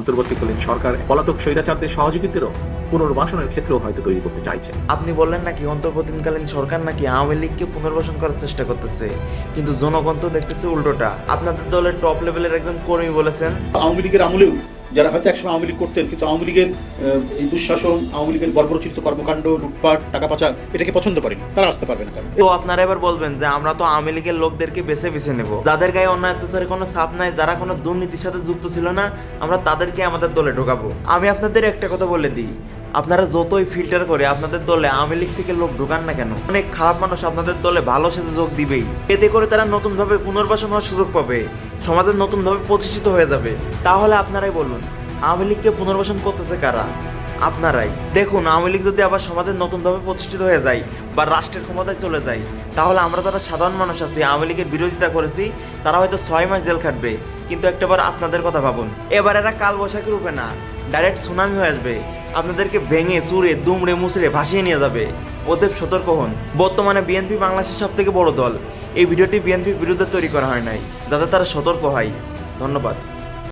অন্তর্বর্তীকালীন সরকার পলাতক স্বৈরাচারদের সহযোগীদেরও পুনর্বাসনের ক্ষেত্রেও হয়তো তৈরি করতে চাইছে। আপনি বললেন নাকি অন্তর্বর্তীকালীন সরকার নাকি আওয়ামী লীগকে পুনর্বাসন করার চেষ্টা করতেছে কিন্তু জনগণ তো দেখতেছে উল্টোটা। আপনাদের দলের টপ লেভেলের একজন কর্মী বলেছেন। আওয়ামী লীগের আমলেও যারা হয়তো একসময় আওয়ামী লীগ করতেন, কিন্তু আওয়ামী লীগের এই দুঃশাসন, আওয়ামী লীগের বর্বরচিত কর্মকাণ্ড, লুটপাট, টাকা পাচার, এটাকে পছন্দ করেন। তারা আসতে পারবে না তো আপনারা এবার বলবেন যে আমরা তো আওয়ামী লীগের লোকদেরকে বেছে বেছে নেব। যাদের গায়ে অন্যায় অত্যাচারের কোনো ছাপ নাই, যারা কোনো দুর্নীতির সাথে যুক্ত ছিল না, আমরা তাদেরকে আমাদের দলে ঢোকাবো। আমি আপনাদের একটা কথা বলে দিই। আপনারা যতই ফিল্টার করে আপনাদের দলে আওয়ামী লীগ থেকে লোক ঢোকান না কেন, অনেক খারাপ মানুষ আপনাদের দলে ভালো সাথে যোগ দিবেই। এতে করে তারা নতুনভাবে পুনর্বাসন হওয়ার সুযোগ পাবে, সমাজে নতুনভাবে প্রতিষ্ঠিত হয়ে যাবে। তাহলে আপনারাই বলুন, আওয়ামী লীগকে পুনর্বাসন করতেছে কারা? আপনারাই। দেখুন, আওয়ামী লীগ যদি আবার সমাজের নতুনভাবে প্রতিষ্ঠিত হয়ে যায় বা রাষ্ট্রের ক্ষমতায় চলে যায়, তাহলে আমরা যারা সাধারণ মানুষ আছি, আওয়ামী লীগের বিরোধিতা করেছি, তারা হয়তো ছয় মাস জেল খাটবে। কিন্তু একটাবার আপনাদের কথা ভাবুন, এবার এরা কাল বৈশাখী রূপে না। ডাইরেক্ট সুনামি হয়ে আসবে। আপনাদেরকে ভেঙে, চুরে, দুমড়ে, মুচড়ে ভাসিয়ে নিয়ে যাবে। ওদের সতর্ক হন। বর্তমানে বিএনপি বাংলাদেশের সব থেকে বড় দল। এই ভিডিওটি বিএনপির বিরুদ্ধে তৈরি করা হয় নাই, যাতে তারা সতর্ক হয়। ধন্যবাদ।